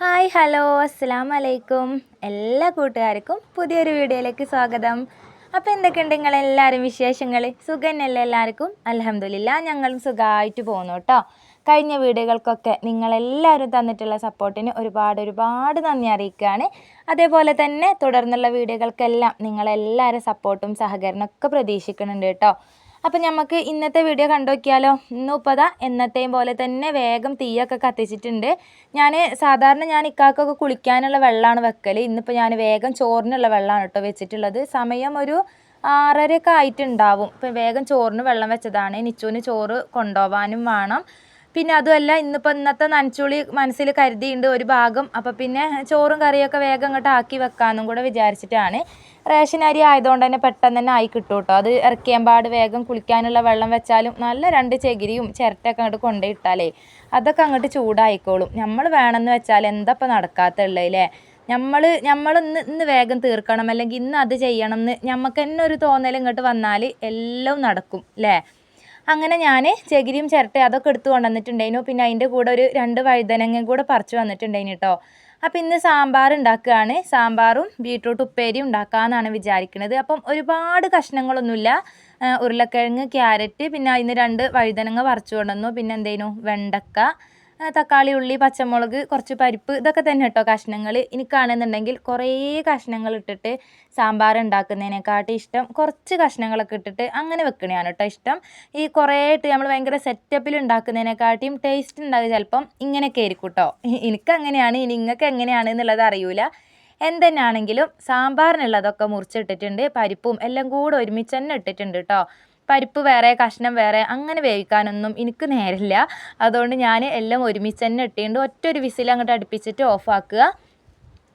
Hi hello അസ്സാം വലൈക്കും എല്ലാ കൂട്ടുകാർക്കും പുതിയൊരു വീഡിയോയിലേക്ക് സ്വാഗതം. അപ്പോൾ എന്തൊക്കെയുണ്ട് നിങ്ങളെല്ലാവരും വിശേഷങ്ങൾ സുഖന്നല്ലേ എല്ലാവർക്കും? അലഹമില്ല ഞങ്ങളും സുഖമായിട്ട് പോകുന്നു കേട്ടോ കഴിഞ്ഞ വീഡിയോകൾക്കൊക്കെ നിങ്ങളെല്ലാവരും തന്നിട്ടുള്ള സപ്പോർട്ടിന് ഒരുപാട് ഒരുപാട് നന്ദി അറിയിക്കുകയാണ്. അതേപോലെ തന്നെ തുടർന്നുള്ള വീഡിയോകൾക്കെല്ലാം നിങ്ങളെല്ലാവരും സപ്പോർട്ടും സഹകരണമൊക്കെ പ്രതീക്ഷിക്കുന്നുണ്ട് കേട്ടോ അപ്പം നമുക്ക് ഇന്നത്തെ വീഡിയോ കണ്ടു നോക്കിയാലോ ഇന്നും ഇപ്പോൾ എന്നത്തെയും പോലെ തന്നെ വേഗം തീയൊക്കെ കത്തിച്ചിട്ടുണ്ട്. ഞാൻ സാധാരണ ഞാൻ ഇക്കാക്കൊക്കെ കുളിക്കാനുള്ള വെള്ളമാണ് വെക്കൽ ഇന്നിപ്പോൾ ഞാൻ വേഗം ചോറിനുള്ള വെള്ളമാണ് കേട്ടോ വെച്ചിട്ടുള്ളത്. സമയം ഒരു ആറരയൊക്കെ ആയിട്ടുണ്ടാവും. ഇപ്പം വേഗം ചോറിന് വെള്ളം വെച്ചതാണ്. നിച്ചുവിന് ചോറ് കൊണ്ടുപോകാനും വേണം. പിന്നെ അതുമല്ല ഇന്നിപ്പോൾ ഇന്നത്തെ നനച്ചുളി മനസ്സിൽ കരുതിയിട്ടുണ്ട് ഒരു ഭാഗം. അപ്പോൾ പിന്നെ ചോറും കറിയൊക്കെ വേഗം അങ്ങോട്ട് ആക്കി വെക്കാമെന്നും കൂടെ വിചാരിച്ചിട്ടാണ്. റേഷൻ അരി ആയതുകൊണ്ട് തന്നെ പെട്ടെന്ന് തന്നെ ആയി കിട്ടും കേട്ടോ. അത് ഇറക്കിയമ്പാട് വേഗം കുളിക്കാനുള്ള വെള്ളം വെച്ചാലും നല്ല രണ്ട് ചകിരിയും ചിരട്ടയൊക്കെ അങ്ങോട്ട് കൊണ്ടുപോയിട്ടാലേ അതൊക്കെ അങ്ങോട്ട് ചൂടായിക്കോളും. നമ്മൾ വേണമെന്ന് വെച്ചാൽ എന്താ ഇപ്പോൾ നടക്കാത്തുള്ളേ നമ്മൾ നമ്മൾ ഇന്ന് ഇന്ന് വേഗം തീർക്കണം. അല്ലെങ്കിൽ ഇന്ന് അത് ചെയ്യണം എന്ന് നമുക്ക് തന്നെ ഒരു തോന്നൽ ഇങ്ങോട്ട് വന്നാൽ എല്ലാം നടക്കും അല്ലേ? അങ്ങനെ ഞാൻ ചകിരിയും ചിരട്ടയും അതൊക്കെ എടുത്തു കൊണ്ടുവന്നിട്ടുണ്ടായിരുന്നു. പിന്നെ അതിന്റെ കൂടെ ഒരു രണ്ട് വഴുതനങ്ങയും കൂടെ പറിച്ചു വന്നിട്ടുണ്ടായിരുന്നു കേട്ടോ. അപ്പോൾ ഇന്ന് സാമ്പാർ ഉണ്ടാക്കുകയാണ്. സാമ്പാറും ബീട്രൂട്ട് ഉപ്പേരിയും ഉണ്ടാക്കാമെന്നാണ് വിചാരിക്കുന്നത് അപ്പം ഒരുപാട് കഷ്ണങ്ങളൊന്നുമില്ല. ഉരുളക്കിഴങ്ങ് ക്യാരറ്റ് പിന്നെ അതിന് രണ്ട് വഴുതനങ്ങ പറിച്ചു കൊണ്ടുവന്നു. പിന്നെ എന്തേനു വെണ്ടക്ക തക്കാളി ഉള്ളി പച്ചമുളക് കുറച്ച് പരിപ്പ് ഇതൊക്കെ തന്നെ കേട്ടോ കഷ്ണങ്ങൾ എനിക്കാണെന്നുണ്ടെങ്കിൽ കുറേ കഷ്ണങ്ങൾ ഇട്ടിട്ട് സാമ്പാർ ഉണ്ടാക്കുന്നതിനെക്കാട്ടി ഇഷ്ടം കുറച്ച് കഷ്ണങ്ങളൊക്കെ ഇട്ടിട്ട് അങ്ങനെ വെക്കണതാണ് കേട്ടോ ഇഷ്ടം. ഈ കുറേ ഇട്ട് നമ്മൾ ഭയങ്കര സെറ്റപ്പിൽ ഉണ്ടാക്കുന്നതിനെക്കാട്ടിയും ടേസ്റ്റ് ഉണ്ടാകുക ചിലപ്പം ഇങ്ങനെയൊക്കെ ആയിരിക്കും കേട്ടോ. എനിക്കങ്ങനെയാണ് ഇനി നിങ്ങൾക്ക് എങ്ങനെയാണ് എന്നുള്ളത് അറിയൂല. എന്തെന്നാണെങ്കിലും സാമ്പാറിനുള്ളതൊക്കെ മുറിച്ചിട്ടിട്ടുണ്ട് പരിപ്പും എല്ലാം കൂടെ ഒരുമിച്ച് തന്നെ ഇട്ടിട്ടുണ്ട് കേട്ടോ. പരിപ്പ് വേറെ കഷ്ണം വേറെ അങ്ങനെ വേവിക്കാനൊന്നും എനിക്ക് നേരില്ല. അതുകൊണ്ട് ഞാൻ എല്ലാം ഒരുമിച്ച് തന്നെ ഇട്ടിട്ടുണ്ട് ഒറ്റ ഒരു വിസിൽ അങ്ങോട്ട് അടുപ്പിച്ചിട്ട് ഓഫാക്കുക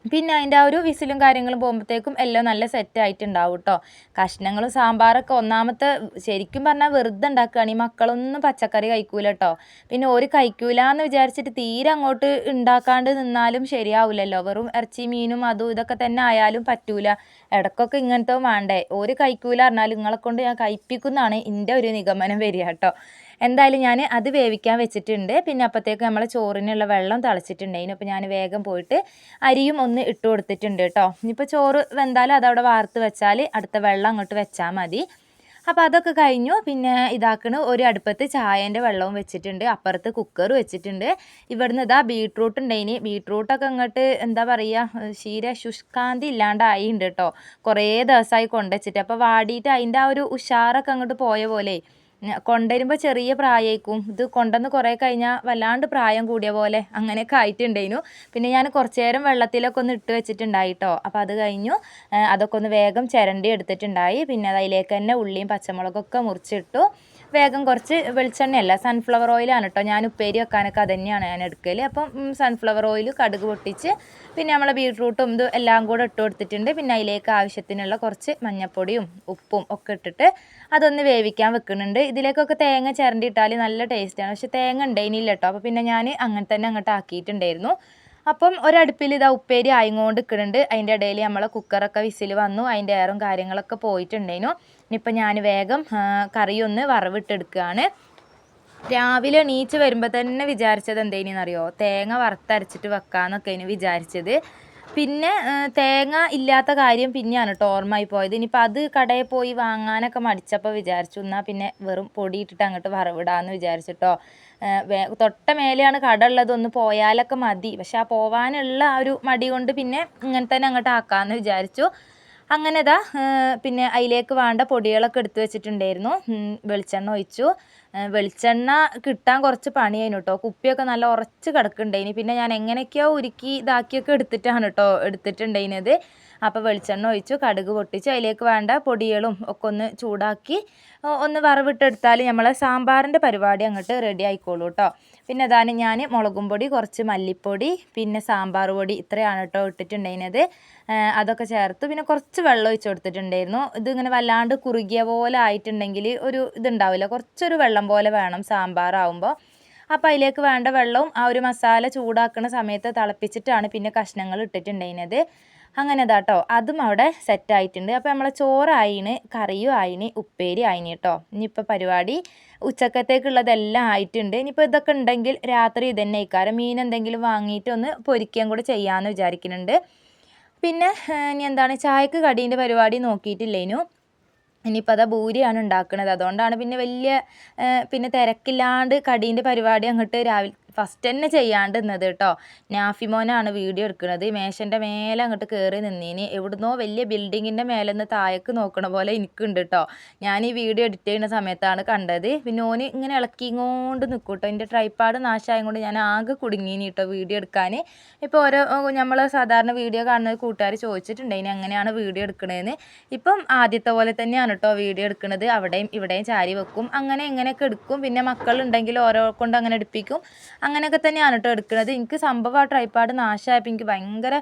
പിന്നെ അതിന്റെ ആ ഒരു വിസിലും കാര്യങ്ങളും പോകുമ്പോഴത്തേക്കും എല്ലാം നല്ല സെറ്റ് ആയിട്ടുണ്ടാവും കേട്ടോ കഷ്ണങ്ങളും സാമ്പാറൊക്കെ ഒന്നാമത്തെ ശരിക്കും പറഞ്ഞാൽ വെറുതെ ഉണ്ടാക്കുകയാണ് ഈ മക്കളൊന്നും പച്ചക്കറി കഴിക്കൂല കേട്ടോ പിന്നെ ഒരു കഴിക്കൂല എന്ന് വിചാരിച്ചിട്ട് തീരെ അങ്ങോട്ട് ഉണ്ടാക്കാണ്ട് നിന്നാലും ശരിയാവില്ലല്ലോ വെറും ഇറച്ചി മീനും അതും ഇതൊക്കെ തന്നെ ആയാലും പറ്റൂല. ഇടക്കൊക്കെ ഇങ്ങനത്തെ വേണ്ടേ. ഒരു കഴിക്കൂല പറഞ്ഞാൽ നിങ്ങളെ കൊണ്ട് ഞാൻ കഴിപ്പിക്കുന്നതാണ് എന്റെ ഒരു നിഗമനം വരിക കേട്ടോ എന്തായാലും ഞാൻ അത് വേവിക്കാൻ വെച്ചിട്ടുണ്ട്. പിന്നെ അപ്പോഴത്തേക്ക് നമ്മളെ ചോറിനുള്ള വെള്ളം തിളച്ചിട്ടുണ്ട് അപ്പോൾ ഞാൻ വേഗം പോയിട്ട് അരിയും ഒന്ന് ഇട്ട് കൊടുത്തിട്ടുണ്ട് കേട്ടോ. ഇനിയിപ്പോൾ ചോറ് വെന്താലും അതവിടെ വാർത്ത് വെച്ചാൽ അടുത്ത വെള്ളം അങ്ങോട്ട് വെച്ചാൽ മതി. അപ്പോൾ അതൊക്കെ കഴിഞ്ഞു. പിന്നെ ഇതാക്കണ ഒരു അടുപ്പത്ത് ചായേന്റെ വെള്ളവും വെച്ചിട്ടുണ്ട്. അപ്പുറത്ത് കുക്കർ വെച്ചിട്ടുണ്ട്. ഇവിടുന്ന് ഇതാ ബീട്രൂട്ട് ഉണ്ടായിനി. ബീട്രൂട്ടൊക്കെ അങ്ങോട്ട് എന്താ പറയുക ശീര ശുഷ്കാന്തി ഇല്ലാണ്ടായി ഉണ്ട് കേട്ടോ. കുറേ ദിവസമായി കൊണ്ടുവച്ചിട്ട്. അപ്പോൾ വാടിയിട്ട് അതിന്റെ ആ ഒരു ഉഷാറൊക്കെ അങ്ങോട്ട് പോയ പോലെ. കൊണ്ടുവരുമ്പോൾ ചെറിയ പ്രായമായിരിക്കും ഇത് കൊണ്ടുവന്ന് കുറേ കഴിഞ്ഞാൽ വല്ലാണ്ട് പ്രായം കൂടിയ പോലെ അങ്ങനെയൊക്കെ ആയിട്ടുണ്ടായിരുന്നു പിന്നെ ഞാൻ കുറച്ച് നേരം വെള്ളത്തിലൊക്കെ ഒന്ന് ഇട്ട് വെച്ചിട്ടുണ്ടായി കേട്ടോ അപ്പോൾ അത് കഴിഞ്ഞു. അതൊക്കെ ഒന്ന് വേഗം ചിരണ്ടി എടുത്തിട്ടുണ്ടായി. പിന്നെ അതിലേക്ക് തന്നെ ഉള്ളിയും പച്ചമുളകൊക്കെ മുറിച്ചിട്ടു. വേഗം കുറച്ച് വെളിച്ചെണ്ണയല്ല. സൺഫ്ലവർ ഓയിലാണ് കേട്ടോ ഞാൻ ഉപ്പേരി വെക്കാനൊക്കെ അത് തന്നെയാണ് ഞാൻ എടുക്കൽ അപ്പം സൺഫ്ലവർ ഓയിൽ കടുക് പൊട്ടിച്ച് പിന്നെ നമ്മളെ ബീട്രൂട്ടും ഇത് എല്ലാം കൂടെ ഇട്ട് കൊടുത്തിട്ടുണ്ട്. പിന്നെ അതിലേക്ക് ആവശ്യത്തിനുള്ള കുറച്ച് മഞ്ഞൾപ്പൊടിയും ഉപ്പും ഒക്കെ ഇട്ടിട്ട് അതൊന്ന് വേവിക്കാൻ വെക്കുന്നുണ്ട്. ഇതിലേക്കൊക്കെ തേങ്ങ ചിരണ്ടിയിട്ടാൽ നല്ല ടേസ്റ്റാണ് പക്ഷെ തേങ്ങ ഉണ്ടായിനില്ല കേട്ടോ അപ്പോൾ പിന്നെ ഞാൻ അങ്ങനെ തന്നെ അങ്ങോട്ട് ആക്കിയിട്ടുണ്ടായിരുന്നു. അപ്പം ഒരടുപ്പിൽ ഇതാ ഉപ്പേരി ആയിങ്ങോണ്ട് നിൽക്കുന്നുണ്ട് അതിന്റെ ഇടയിൽ നമ്മളെ കുക്കറൊക്കെ വിസിൽ വന്നു. അതിന്റെ എയറും കാര്യങ്ങളൊക്കെ പോയിട്ടുണ്ടായിരുന്നു. ഇനിയിപ്പോൾ ഞാൻ വേഗം കറിയൊന്ന് വറവിട്ടെടുക്കുകയാണ്. രാവിലെ എണീച്ച് വരുമ്പോൾ തന്നെ വിചാരിച്ചത് എന്തേനെന്നറിയോ? തേങ്ങ വറുത്തരച്ചിട്ട് വെക്കാമെന്നൊക്കെ ഇനി വിചാരിച്ചത്. പിന്നെ തേങ്ങ ഇല്ലാത്ത കാര്യം പിന്നെയാണ് കേട്ടോ ഓർമ്മയായി പോയത്. ഇനിയിപ്പോൾ അത് കടയിൽ പോയി വാങ്ങാനൊക്കെ മടിച്ചപ്പോൾ വിചാരിച്ചു. എന്നാൽ പിന്നെ വെറും പൊടി ഇട്ടിട്ട് അങ്ങോട്ട് വറവിടാമെന്ന് വിചാരിച്ചിട്ടോ തൊട്ട മേലെയാണ് കട ഉള്ളത് ഒന്ന് പോയാലൊക്കെ മതി. പക്ഷെ ആ പോവാനുള്ള ആ ഒരു മടി കൊണ്ട് പിന്നെ ഇങ്ങനെ തന്നെ അങ്ങോട്ട് ആക്കാമെന്ന് വിചാരിച്ചു. അങ്ങനെ ഇതാ പിന്നെ അതിലേക്ക് വേണ്ട പൊടികളൊക്കെ എടുത്തു വെച്ചിട്ടുണ്ടായിരുന്നു. വെളിച്ചെണ്ണ ഒഴിച്ചു. വെളിച്ചെണ്ണ കിട്ടാൻ കുറച്ച് പണിയായിരുന്നു കേട്ടോ കുപ്പിയൊക്കെ നല്ല ഉറച്ച് കിടക്കുന്നുണ്ടായിന്. പിന്നെ ഞാൻ എങ്ങനെയൊക്കെയോ ഉരുക്കി ഇതാക്കിയൊക്കെ എടുത്തിട്ടാണ് കേട്ടോ എടുത്തിട്ടുണ്ടായിരുന്നത് അപ്പോൾ വെളിച്ചെണ്ണ ഒഴിച്ചു കടുക് പൊട്ടിച്ചു. അതിലേക്ക് വേണ്ട പൊടികളും ഒക്കെ ഒന്ന് ചൂടാക്കി ഒന്ന് വറവിട്ടെടുത്താൽ നമ്മളെ സാമ്പാറിന്റെ പരിപാടി അങ്ങോട്ട് റെഡി ആയിക്കോളൂ കേട്ടോ പിന്നെ അതാണ് ഞാൻ മുളകും പൊടി കുറച്ച് മല്ലിപ്പൊടി പിന്നെ സാമ്പാർ പൊടി ഇത്രയാണ് കേട്ടോ ഇട്ടിട്ടുണ്ടായിരുന്നത്. അതൊക്കെ ചേർത്ത്. പിന്നെ കുറച്ച് വെള്ളം ഒഴിച്ച് കൊടുത്തിട്ടുണ്ടായിരുന്നു. ഇതിങ്ങനെ വല്ലാണ്ട് കുറുകിയ പോലെ ആയിട്ടുണ്ടെങ്കിൽ ഒരു ഇതുണ്ടാവില്ല. കുറച്ചൊരു വെള്ളം പോലെ വേണം സാമ്പാറാവുമ്പോൾ അപ്പോൾ അതിലേക്ക് വേണ്ട വെള്ളവും ആ ഒരു മസാല ചൂടാക്കുന്ന സമയത്ത് തിളപ്പിച്ചിട്ടാണ് പിന്നെ കഷ്ണങ്ങൾ ഇട്ടിട്ടുണ്ടായിരുന്നത്. അങ്ങനെ ഇതാട്ടോ അതും അവിടെ സെറ്റായിട്ടുണ്ട് അപ്പോൾ നമ്മളെ ചോറ് ചോറായിന് കറിയും ആയിന് ഉപ്പേരി ആയിന് കേട്ടോ ഇനിയിപ്പോൾ പരിപാടി ഉച്ചക്കത്തേക്കുള്ളതെല്ലാം ആയിട്ടുണ്ട്. ഇനിയിപ്പോൾ ഇതൊക്കെ ഉണ്ടെങ്കിൽ രാത്രി ഇതന്നെ ഇക്കാരം മീൻ എന്തെങ്കിലും വാങ്ങിയിട്ട് ഒന്ന് പൊരിക്കുകയും കൂടെ ചെയ്യാമെന്ന് വിചാരിക്കുന്നുണ്ട്. പിന്നെ ഇനി എന്താണ്? ചായക്ക് കടീന്റെ പരിപാടി നോക്കിയിട്ടില്ലേനു. ഇനിയിപ്പോൾ അതാ ഭൂരിയാണ് ഉണ്ടാക്കുന്നത് അതുകൊണ്ടാണ് പിന്നെ വലിയ പിന്നെ തിരക്കില്ലാണ്ട് കടീന്റെ പരിപാടി അങ്ങോട്ട് രാവിലെ ഫസ്റ്റ് തന്നെ ചെയ്യാണ്ട് നിന്നത് കേട്ടോ. നാഫിമോനാണ് വീഡിയോ എടുക്കുന്നത്. മേശന്റെ മേലെ അങ്ങോട്ട് കയറി നിന്നീന്. എവിടുന്നോ വലിയ ബിൽഡിങ്ങിന്റെ മേലെ നിന്ന് താഴേക്ക് നോക്കണ പോലെ എനിക്കുണ്ട് കേട്ടോ. ഞാൻ ഈ വീഡിയോ എഡിറ്റ് ചെയ്യുന്ന സമയത്താണ് കണ്ടത്. പിന്നെ ഓന് ഇങ്ങനെ ഇളക്കിങ്ങോണ്ട് നിൽക്കും കേട്ടോ എന്റെ ട്രൈപ്പാട് നാശമായത് കൊണ്ട് ഞാൻ ആകെ കുടുങ്ങീനി കേട്ടോ വീഡിയോ എടുക്കാൻ ഇപ്പോൾ ഓരോ നമ്മൾ സാധാരണ വീഡിയോ കാണുന്നത് കൂട്ടുകാർ ചോദിച്ചിട്ടുണ്ട് ഇനി അങ്ങനെയാണ് വീഡിയോ എടുക്കണതെന്ന് ഇപ്പം ആദ്യത്തെ പോലെ തന്നെയാണ് കേട്ടോ വീഡിയോ എടുക്കുന്നത് അവിടെയും ഇവിടെയും ചാരി വെക്കും. അങ്ങനെ ഇങ്ങനെയൊക്കെ എടുക്കും. പിന്നെ മക്കളുണ്ടെങ്കിൽ ഓരോ കൊണ്ട് അങ്ങനെ എടുപ്പിക്കും. അങ്ങനെയൊക്കെ തന്നെയാണ് കേട്ടോ എടുക്കുന്നത്. എനിക്ക് സംഭവം ആ ട്രൈപ്പാട് നാശമായപ്പോൾ എനിക്ക് ഭയങ്കര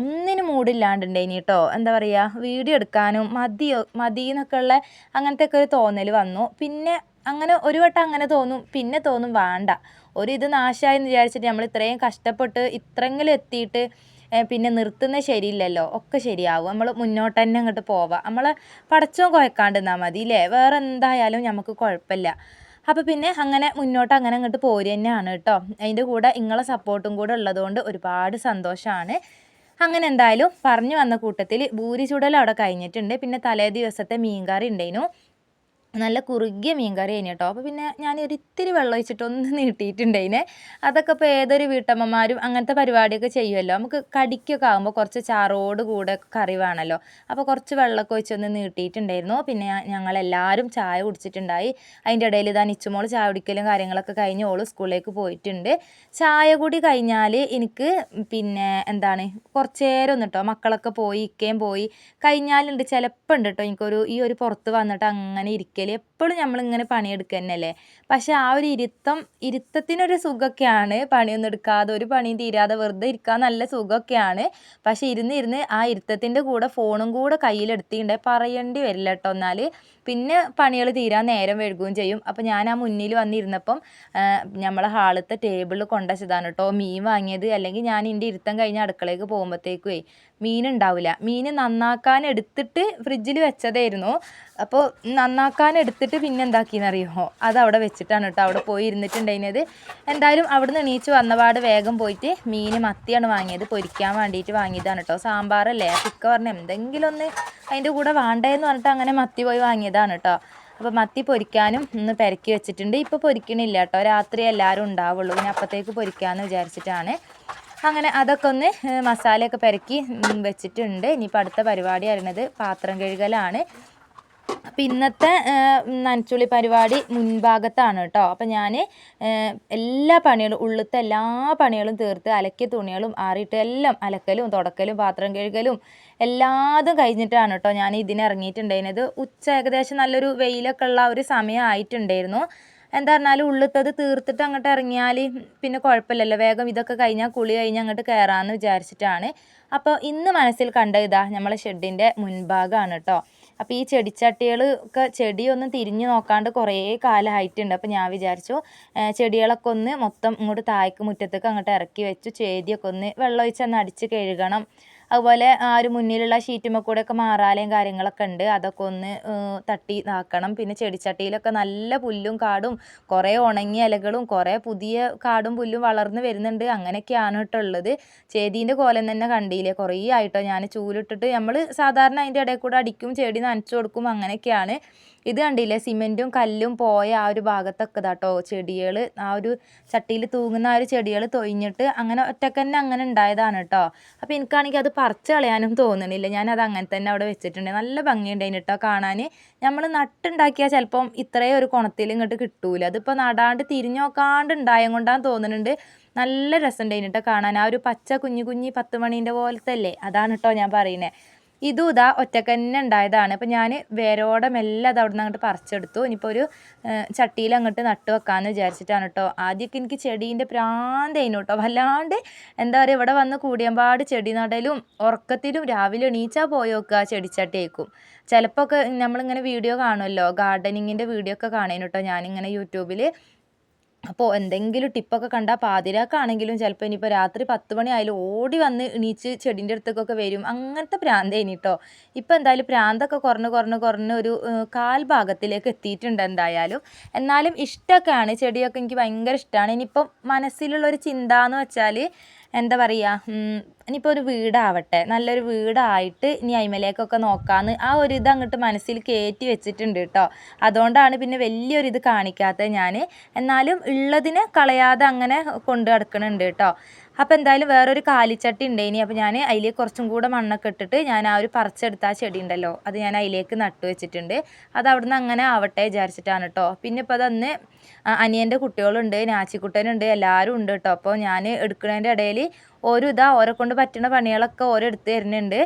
ഒന്നിനും മൂടില്ലാണ്ടുണ്ടായിനി കേട്ടോ എന്താ പറയുക വീഡിയോ എടുക്കാനും മതിയോ മതി എന്നൊക്കെ ഉള്ള അങ്ങനത്തെ ഒക്കെ ഒരു തോന്നൽ വന്നു. പിന്നെ അങ്ങനെ ഒരു വട്ടം അങ്ങനെ തോന്നും പിന്നെ തോന്നും വേണ്ട. ഒരു ഇത് നാശമായെന്ന് വിചാരിച്ചിട്ട് നമ്മൾ ഇത്രയും കഷ്ടപ്പെട്ട് ഇത്രയെങ്കിലും എത്തിയിട്ട് പിന്നെ നിർത്തുന്ന ശരിയില്ലല്ലോ. ഒക്കെ ശരിയാവും. നമ്മൾ മുന്നോട്ട് തന്നെ അങ്ങോട്ട് പോവാം. നമ്മൾ പടച്ചോ കുഴക്കാണ്ട് നിന്നാൽ മതി അല്ലേ വേറെ എന്തായാലും നമുക്ക് കുഴപ്പമില്ല. അപ്പോൾ പിന്നെ അങ്ങനെ മുന്നോട്ട് അങ്ങനെ അങ്ങോട്ട് പോരുക തന്നെയാണ് കേട്ടോ. അതിന്റെ കൂടെ നിങ്ങളെ സപ്പോർട്ടും കൂടെ ഉള്ളതുകൊണ്ട് ഒരുപാട് സന്തോഷമാണ് അങ്ങനെ എന്തായാലും പറഞ്ഞു വന്ന കൂട്ടത്തിൽ ഭൂരി ചുടൽ അവിടെ കഴിഞ്ഞിട്ടുണ്ട്. പിന്നെ തലേ ദിവസത്തെ മീൻകറി ഉണ്ടായിരുന്നു നല്ല കുറുകിയ മീൻ കറി കഴിഞ്ഞു കേട്ടോ. അപ്പോൾ പിന്നെ ഞാൻ ഒരു ഇത്തിരി വെള്ളം ഒഴിച്ചിട്ട് ഒന്ന് നീട്ടിയിട്ടുണ്ടതിനെ അതൊക്കെ ഇപ്പോൾ ഏതൊരു വീട്ടമ്മമാരും അങ്ങനത്തെ പരിപാടിയൊക്കെ ചെയ്യുമല്ലോ നമുക്ക് കടിക്കൊക്കെ ആകുമ്പോൾ കുറച്ച് ചാറോട് കൂടെ കറി വേണമല്ലോ അപ്പോൾ കുറച്ച് വെള്ളമൊക്കെ ഒഴിച്ചൊന്ന് നീട്ടിയിട്ടുണ്ടായിരുന്നു. പിന്നെ ഞങ്ങളെല്ലാവരും ചായ കുടിച്ചിട്ടുണ്ടായി. അതിന്റെ ഇടയിൽ ഇതാ നിച്ചുമോൾ ചായ കുടിക്കലും കാര്യങ്ങളൊക്കെ കഴിഞ്ഞ് ഓൾ സ്കൂളിലേക്ക് പോയിട്ടുണ്ട്. ചായ കൂടി കഴിഞ്ഞാൽ എനിക്ക് പിന്നെ എന്താണ് കുറച്ച് നേരം ഒന്ന് കേട്ടോ മക്കളൊക്കെ പോയി ഇക്കയും പോയി. കഴിഞ്ഞാലുണ്ട് ചിലപ്പോൾ ഉണ്ട് കേട്ടോ എനിക്കൊരു ഈ ഒരു പുറത്ത് വന്നിട്ട് അങ്ങനെ ഇരിക്കുക के लिए എപ്പോഴും നമ്മളിങ്ങനെ പണിയെടുക്കുക തന്നെയല്ലേ? പക്ഷെ ആ ഒരു ഇരുത്തം ഇരുത്തത്തിനൊരു സുഖമൊക്കെയാണ് പണിയൊന്നും എടുക്കാതെ ഒരു പണിയും തീരാതെ വെറുതെ ഇരിക്കാൻ നല്ല സുഖമൊക്കെയാണ്. പക്ഷെ ഇരുന്ന് ഇരുന്ന് ആ ഇരുത്തത്തിന്റെ കൂടെ ഫോണും കൂടെ കയ്യിലെടുത്തിട്ടുണ്ടെങ്കിൽ പറയേണ്ടി വരില്ല കേട്ടോ എന്നാൽ പിന്നെ പണികൾ തീരാൻ നേരം വൈകുകയും ചെയ്യും. അപ്പോൾ ഞാൻ ആ മുന്നിൽ വന്നിരുന്നപ്പം നമ്മളെ ഹാളത്തെ ടേബിളിൽ കൊണ്ടുവച്ചതാണ് കേട്ടോ. മീൻ വാങ്ങിയത്. അല്ലെങ്കിൽ ഞാൻ എന്റെ ഇരുത്തം കഴിഞ്ഞ് അടുക്കളയ്ക്ക് പോകുമ്പോഴത്തേക്കുവേ മീൻ ഉണ്ടാവില്ല. മീൻ നന്നാക്കാൻ എടുത്തിട്ട് ഫ്രിഡ്ജിൽ വെച്ചതായിരുന്നു. അപ്പോൾ നന്നാക്കാൻ എടുത്തിട്ട് പിന്നെ എന്താക്കിയെന്നറിയുമോ? അത് അവിടെ വെച്ചിട്ടാണ് കേട്ടോ അവിടെ പോയി ഇരുന്നിട്ടുണ്ടായിരുന്നത്. എന്തായാലും അവിടെ നിന്ന് എണീച്ച് വന്നപാട് വേഗം പോയിട്ട് മീൻ മത്തിയാണ് വാങ്ങിയത്. പൊരിക്കാൻ വേണ്ടിയിട്ട് വാങ്ങിയതാണ് കേട്ടോ. സാമ്പാറല്ലേ? ചിക്ക പറഞ്ഞ എന്തെങ്കിലും ഒന്ന് അതിന്റെ കൂടെ വേണ്ടേന്ന് പറഞ്ഞിട്ട് അങ്ങനെ മത്തി പോയി വാങ്ങിയതാണ് കേട്ടോ. അപ്പോൾ മത്തി പൊരിക്കാനും ഒന്ന് പെരക്കി വെച്ചിട്ടുണ്ട്. ഇപ്പോൾ പൊരിക്കണില്ല കേട്ടോ. രാത്രി എല്ലാവരും ഉണ്ടാവുള്ളൂ. പിന്നെ അപ്പത്തേക്ക് പൊരിക്കാമെന്ന് വിചാരിച്ചിട്ടാണ്. അങ്ങനെ അതൊക്കെ ഒന്ന് മസാലയൊക്കെ പെരക്കി വെച്ചിട്ടുണ്ട്. ഇനിയിപ്പോൾ അടുത്ത പരിപാടി അറിയണത് പാത്രം കഴുകലാണ്. അപ്പം ഇന്നത്തെ നനച്ചുള്ളി പരിപാടി മുൻഭാഗത്താണ് കേട്ടോ അപ്പം ഞാൻ എല്ലാ പണികളും ഉള്ളത്തെ എല്ലാ പണികളും തീർത്ത് അലക്കിയ തുണികളും ആറിയിട്ട് എല്ലാം അലക്കലും തുടക്കലും പാത്രം കഴുകലും എല്ലാതും കഴിഞ്ഞിട്ടാണ് കേട്ടോ ഞാൻ ഇതിന് ഇറങ്ങിയിട്ടുണ്ടായിരുന്നത്. ഉച്ച ഏകദേശം നല്ലൊരു വെയിലൊക്കെ ഉള്ള ഒരു സമയം ആയിട്ടുണ്ടായിരുന്നു. എന്താ പറഞ്ഞാലും ഉള്ളിത്തത് തീർത്തിട്ട് അങ്ങോട്ട് ഇറങ്ങിയാൽ പിന്നെ കുഴപ്പമില്ലല്ലോ. വേഗം ഇതൊക്കെ കഴിഞ്ഞാൽ കുളി കഴിഞ്ഞ് അങ്ങോട്ട് കയറാമെന്ന് വിചാരിച്ചിട്ടാണ്. അപ്പോൾ ഇന്ന് മനസ്സിൽ കണ്ട ഇതാ നമ്മളെ ഷെഡിന്റെ മുൻഭാഗമാണ് കേട്ടോ അപ്പോൾ ഈ ചെടിച്ചട്ടികൾ ഒക്കെ ചെടിയൊന്നും തിരിഞ്ഞു നോക്കാണ്ട് കുറേ കാലമായിട്ടുണ്ട്. അപ്പോൾ ഞാൻ വിചാരിച്ചു ചെടികളൊക്കെ ഒന്ന് മൊത്തം ഇങ്ങോട്ട് താഴേക്ക് മുറ്റത്തേക്ക് അങ്ങോട്ട് ഇറക്കി വെച്ചു ചേതിയൊക്കെ ഒന്ന് വെള്ളം ഒഴിച്ചൊന്ന് അടിച്ച് കഴുകണം. അതുപോലെ ആ ഒരു മുന്നിലുള്ള ഷീറ്റുമ്മ ഒക്കെ മാറാലയും കാര്യങ്ങളൊക്കെ ഉണ്ട്. അതൊക്കെ ഒന്ന് തട്ടി ഇതാക്കണം. പിന്നെ ചെടിച്ചട്ടിയിലൊക്കെ നല്ല പുല്ലും കാടും കുറേ ഉണങ്ങിയ ഇലകളും കുറേ പുതിയ കാടും പുല്ലും വളർന്നു വരുന്നുണ്ട്. അങ്ങനെയൊക്കെയാണ് കേട്ടോ ഉള്ളത്. ചേതീന്റെ കോലം തന്നെ കണ്ടില്ലേ? കുറേ ആയിട്ടോ. ഞാൻ ചൂലിട്ടിട്ട് നമ്മൾ സാധാരണ അതിന്റെ ഇടയിൽ കൂടെ അടിക്കും ചെടി നനച്ചു കൊടുക്കും അങ്ങനെയൊക്കെയാണ്. ഇത് കണ്ടില്ലേ? സിമെന്റും കല്ലും പോയ ആ ഒരു ഭാഗത്തൊക്കെ ഇതാട്ടോ. ചെടികൾ ആ ഒരു ചട്ടിയിൽ തൂങ്ങുന്ന ആ ഒരു ചെടികൾ തൊയിഞ്ഞിട്ട് അങ്ങനെ ഒറ്റക്കന്നെ അങ്ങനെ ഉണ്ടായതാണ് കേട്ടോ. അപ്പോൾ എനിക്കാണെങ്കിൽ അത് പറിച്ച് കളയാനും തോന്നണില്ല. ഞാനത് അങ്ങനെ തന്നെ അവിടെ വെച്ചിട്ടുണ്ട്. നല്ല ഭംഗിയുണ്ടായിന് കേട്ടോ കാണാൻ നമ്മൾ നട്ടുണ്ടാക്കിയാൽ ചിലപ്പം ഇത്രയും ഒരു കുണത്തിൽ ഇങ്ങോട്ട് കിട്ടൂല. അതിപ്പോൾ നടാണ്ട് തിരിഞ്ഞു നോക്കാണ്ട് ഉണ്ടായത് കൊണ്ടാണ് തോന്നുന്നുണ്ട് നല്ല രസമുണ്ടായിന് കേട്ടോ കാണാൻ. ആ ഒരു പച്ച കുഞ്ഞു കുഞ്ഞി പത്ത് മണീന്റെ പോലത്തെ അല്ലേ? അതാണ് കേട്ടോ ഞാൻ പറയുന്നത് ഇതും ഇതാ ഒറ്റയ്ക്ക് തന്നെ ഉണ്ടായതാണ്. അപ്പോൾ ഞാൻ വേരോടെ മെല്ലെ അത് അവിടെ നിന്ന് അങ്ങോട്ട് പറിച്ചെടുത്തു. ഇനിയിപ്പോൾ ഒരു ചട്ടിയിൽ അങ്ങോട്ട് നട്ടു വെക്കാമെന്ന് വിചാരിച്ചിട്ടാണ് കേട്ടോ ആദ്യമൊക്കെ എനിക്ക് ചെടീന്റെ പ്രാന്തേനു കേട്ടോ വല്ലാണ്ട് എന്താ പറയുക ഇവിടെ വന്ന് കൂടിയമ്പാട് ചെടി നടലും ഉറക്കത്തിലും രാവിലെ എണീച്ചാൽ പോയി നോക്കുക ചെടിച്ചട്ടിയേക്കും. ചിലപ്പോൾ ഒക്കെ നമ്മളിങ്ങനെ വീഡിയോ കാണുമല്ലോ ഗാർഡനിങ്ങിന്റെ വീഡിയോ ഒക്കെ കാണേനു കേട്ടോ ഞാനിങ്ങനെ യൂട്യൂബിൽ അപ്പോൾ എന്തെങ്കിലും ടിപ്പൊക്കെ കണ്ടാൽ പാതിരാക്കാണെങ്കിലും ചിലപ്പോൾ ഇനിയിപ്പോൾ രാത്രി പത്ത് മണി ആയാലും ഓടി വന്ന് എണീച്ച് ചെടീന്റെ അടുത്തേക്കൊക്കെ വരും. അങ്ങനത്തെ പ്രാന്തേ കേട്ടോ ഇപ്പോൾ എന്തായാലും പ്രാന്തൊക്കെ കുറഞ്ഞ് കുറഞ്ഞ് കുറഞ്ഞ് ഒരു കാൽ ഭാഗത്തിലേക്ക് എത്തിയിട്ടുണ്ട് എന്തായാലും. എന്നാലും ഇഷ്ടമൊക്കെയാണ് ചെടിയൊക്കെ എനിക്ക് ഭയങ്കര ഇഷ്ടമാണ് ഇനിയിപ്പം മനസ്സിലുള്ളൊരു ചിന്ത എന്ന് വെച്ചാൽ എന്താ പറയുക ഇനിയിപ്പോൾ ഒരു വീടാവട്ടെ നല്ലൊരു വീടായിട്ട് ഇനി അയിമലേക്കൊക്കെ നോക്കാമെന്ന് ആ ഒരു ഇത് അങ്ങോട്ട് മനസ്സിൽ കയറ്റി വെച്ചിട്ടുണ്ട് കേട്ടോ അതുകൊണ്ടാണ് പിന്നെ വലിയൊരു ഇത് കാണിക്കാത്തത് ഞാൻ എന്നാലും ഉള്ളതിനെ കളയാതെ അങ്ങനെ കൊണ്ട് നടക്കുന്നുണ്ട് കേട്ടോ അപ്പോൾ എന്തായാലും വേറൊരു കാലിച്ചട്ടി ഉണ്ട് ഇനി. അപ്പോൾ ഞാൻ അതിലേക്ക് കുറച്ചും കൂടെ മണ്ണൊക്കെ ഇട്ടിട്ട് ഞാൻ ആ ഒരു പറിച്ചെടുത്ത ആ ചെടി ഉണ്ടല്ലോ അത് ഞാൻ അതിലേക്ക് നട്ടു വെച്ചിട്ടുണ്ട്. അത് അവിടുന്ന് അങ്ങനെ ആവട്ടെ വിചാരിച്ചിട്ടാണ് കേട്ടോ പിന്നെ ഇപ്പോൾ അതന്ന് അനിയന്റെ കുട്ടികളുണ്ട് നാച്ചിക്കുട്ടനുണ്ട് എല്ലാവരും ഉണ്ട് കേട്ടോ അപ്പോൾ ഞാൻ എടുക്കുന്നതിന്റെ ഇടയിൽ ഓരോ ഇതാ ഓരെ കൊണ്ട് പറ്റുന്ന പണികളൊക്കെ ഓരോ എടുത്ത് തരുന്നുണ്ട്.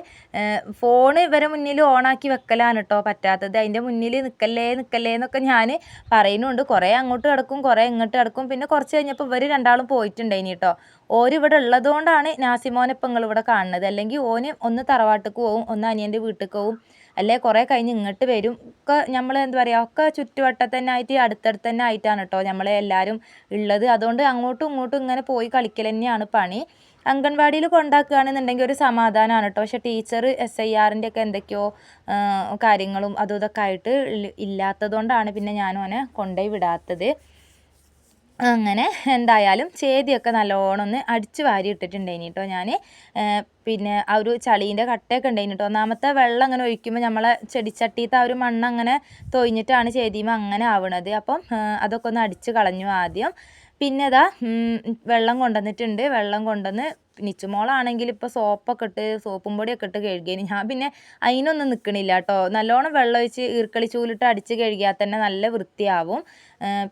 ഫോൺ ഇവരെ മുന്നിൽ ഓണാക്കി വെക്കലാണ് കേട്ടോ പറ്റാത്തത്. അതിന്റെ മുന്നിൽ നിൽക്കല്ലേ നിൽക്കല്ലേ എന്നൊക്കെ ഞാൻ പറയുന്നുണ്ട്. കുറേ അങ്ങോട്ട് കിടക്കും കുറേ ഇങ്ങോട്ട് കിടക്കും. പിന്നെ കുറച്ച് കഴിഞ്ഞപ്പോൾ ഇവർ രണ്ടാളും പോയിട്ടുണ്ടായിനി കേട്ടോ ഓര് ഇവിടെ ഉള്ളതുകൊണ്ടാണ് നാസിമോനെ ഇപ്പം ഇവിടെ കാണുന്നത്. അല്ലെങ്കിൽ ഓന് ഒന്ന് തറവാട്ടിക്ക് പോവും ഒന്ന് അനിയന്റെ വീട്ടിലേക്ക് പോവും അല്ലെ? കുറേ കഴിഞ്ഞ് ഇങ്ങോട്ട് വരും. ഒക്കെ നമ്മൾ എന്താ പറയുക ഒക്കെ ചുറ്റുവട്ടത്തന്നെ ആയിട്ട് അടുത്തടുത്ത് തന്നെ ആയിട്ടാണ് കേട്ടോ നമ്മളെ എല്ലാവരും ഉള്ളത്. അതുകൊണ്ട് അങ്ങോട്ടും ഇങ്ങോട്ടും ഇങ്ങനെ പോയി കളിക്കൽ തന്നെയാണ് പണി. അംഗൻവാടിയിൽ കൊണ്ടാക്കുകയാണെന്നുണ്ടെങ്കിൽ ഒരു സമാധാനമാണ് കേട്ടോ പക്ഷേ ടീച്ചർ എസ് ഐ ആറിന്റെ ഒക്കെ എന്തൊക്കെയോ കാര്യങ്ങളും അതും ഇതൊക്കെ ആയിട്ട് ഇല്ലാത്തതുകൊണ്ടാണ് പിന്നെ ഞാനും അവനെ കൊണ്ടുപോയി വിടാത്തത്. അങ്ങനെ എന്തായാലും ചേതിയൊക്കെ നല്ലോണം ഒന്ന് അടിച്ച് വാരി ഇട്ടിട്ടുണ്ടായിനി കേട്ടോ ഞാൻ പിന്നെ ആ ഒരു ചളീന്റെ കട്ടയൊക്കെ ഉണ്ടായിന് കേട്ടോ ഒന്നാമത്തെ വെള്ളം അങ്ങനെ ഒഴിക്കുമ്പോൾ നമ്മളെ ചെടിച്ചട്ടിയത്തെ ആ ഒരു മണ്ണ് അങ്ങനെ തൊഴിഞ്ഞിട്ടാണ് ചേതിയുമ്പോൾ അങ്ങനെ ആവണത്. അപ്പം അതൊക്കെ ഒന്ന് അടിച്ച് കളഞ്ഞു ആദ്യം. പിന്നെ ഇതാ വെള്ളം കൊണ്ടുവന്നിട്ടുണ്ട്. വെള്ളം കൊണ്ടുവന്ന് നിച്ചുമോളാണെങ്കിൽ ഇപ്പോൾ സോപ്പൊക്കെ ഇട്ട് സോപ്പും പൊടിയൊക്കെ ഇട്ട് കഴുകിയതിന്. ഞാൻ പിന്നെ അതിനൊന്നും നിൽക്കണില്ല കേട്ടോ. നല്ലോണം വെള്ളം ഒഴിച്ച് ഈർക്കളി ചൂലിട്ട് അടിച്ച് കഴുകിയാൽ തന്നെ നല്ല വൃത്തിയാവും.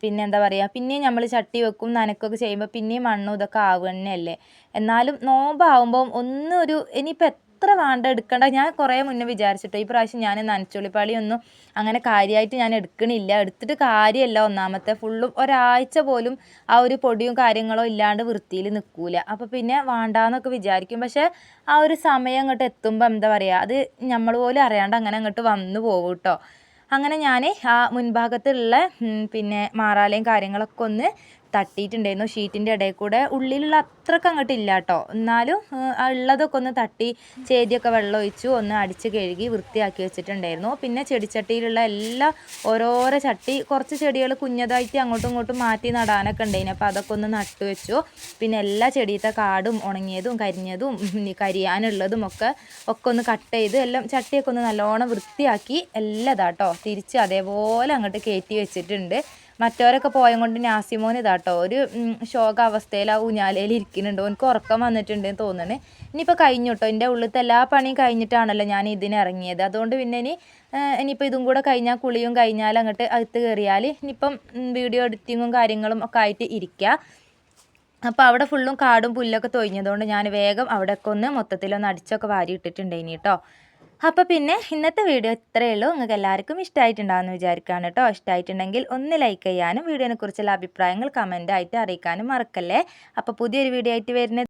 പിന്നെ എന്താ പറയുക പിന്നെയും നമ്മൾ ചട്ടി വെക്കും നനക്കൊക്കെ ചെയ്യുമ്പോൾ പിന്നെയും മണ്ണും ഇതൊക്കെ ആവുക തന്നെയല്ലേ എന്നാലും നോമ്പാവുമ്പം ഒന്നൊരു ഇനിയിപ്പോൾ എത്ര വേണ്ട എടുക്കേണ്ട. ഞാൻ കുറേ മുന്നേ വിചാരിച്ചിട്ടോ ഈ പ്രാവശ്യം ഞാൻ നനച്ചുള്ളിപ്പാളിയൊന്നും അങ്ങനെ കാര്യമായിട്ട് ഞാൻ എടുക്കണില്ല. എടുത്തിട്ട് കാര്യമല്ല ഒന്നാമത്തെ. ഫുള്ളും ഒരാഴ്ച പോലും ആ ഒരു പൊടിയും കാര്യങ്ങളോ ഇല്ലാണ്ട് വൃത്തിയിൽ നിൽക്കൂല അപ്പോൾ പിന്നെ വേണ്ടാന്നൊക്കെ വിചാരിക്കും. പക്ഷേ ആ ഒരു സമയം അങ്ങോട്ട് എത്തുമ്പോൾ എന്താ പറയുക അത് നമ്മൾ പോലും അറിയാണ്ട് അങ്ങനെ അങ്ങോട്ട് വന്നു പോകും കേട്ടോ അങ്ങനെ ഞാൻ ആ മുൻഭാഗത്തുള്ള പിന്നെ മാറാലയും കാര്യങ്ങളൊക്കെ ഒന്ന് തട്ടിയിട്ടുണ്ടായിരുന്നു. ഷീറ്റിന്റെ ഇടയിൽ കൂടെ ഉള്ളിലുള്ള അത്രയ്ക്ക് അങ്ങോട്ട് ഇല്ല കേട്ടോ. എന്നാലും ഉള്ളതൊക്കെ ഒന്ന് തട്ടി ചേതിയൊക്കെ വെള്ളം ഒഴിച്ചു ഒന്ന് അടിച്ച് കഴുകി വൃത്തിയാക്കി വെച്ചിട്ടുണ്ടായിരുന്നു. പിന്നെ ചെടിച്ചട്ടിയിലുള്ള എല്ലാ ഓരോരോ ചട്ടി കുറച്ച് ചെടികൾ കുഞ്ഞതായിട്ട് അങ്ങോട്ടും ഇങ്ങോട്ടും മാറ്റി നടാനൊക്കെ ഉണ്ടായിരുന്നു. അപ്പോൾ അതൊക്കെ ഒന്ന് നട്ടു വെച്ചു. പിന്നെ എല്ലാ ചെടിയത്തെ കാടും ഉണങ്ങിയതും കരിഞ്ഞതും കരിയാനുള്ളതും ഒക്കെ ഒക്കെ ഒന്ന് കട്ട് ചെയ്ത് എല്ലാം ചട്ടിയൊക്കെ ഒന്ന് നല്ലോണം വൃത്തിയാക്കി എല്ലാം ഇതാട്ടോ തിരിച്ച് അതേപോലെ അങ്ങോട്ട് കയറ്റി വെച്ചിട്ടുണ്ട്. മറ്റവരൊക്കെ പോയം കൊണ്ട് നാസിമോൻ ഇതാട്ടോ ഒരു ശോകാവസ്ഥയിൽ ആ ഊഞ്ഞാലയിൽ ഇരിക്കുന്നുണ്ട്. എനിക്ക് ഉറക്കം വന്നിട്ടുണ്ട് എന്ന് തോന്നണേ ഇനിയിപ്പോൾ കഴിഞ്ഞു കേട്ടോ എന്റെ ഉള്ളിലത്തെ എല്ലാ പണിയും കഴിഞ്ഞിട്ടാണല്ലോ ഞാൻ ഇതിന് ഇറങ്ങിയത്. അതുകൊണ്ട് പിന്നെ ഇനി ഇനിയിപ്പോൾ ഇതും കൂടെ കഴിഞ്ഞാൽ കുളിയും കഴിഞ്ഞാൽ അങ്ങോട്ട് അകത്ത് കയറിയാൽ ഇനിയിപ്പം വീഡിയോ എഡിറ്റിങ്ങും കാര്യങ്ങളും ഒക്കെ ആയിട്ട് ഇരിക്കുക അപ്പോൾ അവിടെ ഫുള്ളും കാടും പുല്ലൊക്കെ തൊഴിഞ്ഞതുകൊണ്ട് ഞാൻ വേഗം അവിടെയൊക്കെ ഒന്ന് മൊത്തത്തിലൊന്ന് അടിച്ചൊക്കെ വാരി ഇട്ടിട്ടുണ്ടായിനി കേട്ടോ അപ്പോൾ പിന്നെ ഇന്നത്തെ വീഡിയോ ഇത്രയേ ഉള്ളൂ. നിങ്ങൾക്ക് എല്ലാവർക്കും ഇഷ്ടമായിട്ടുണ്ടാകുമെന്ന് വിചാരിക്കുകയാണ് കേട്ടോ. ഇഷ്ടമായിട്ടുണ്ടെങ്കിൽ ഒന്ന് ലൈക്ക് ചെയ്യാനും വീഡിയോനെക്കുറിച്ചുള്ള അഭിപ്രായങ്ങൾ കമന്റ് ആയിട്ട് അറിയിക്കാനും മറക്കല്ലേ. അപ്പോൾ പുതിയൊരു വീഡിയോ ആയിട്ട് വരുന്നത്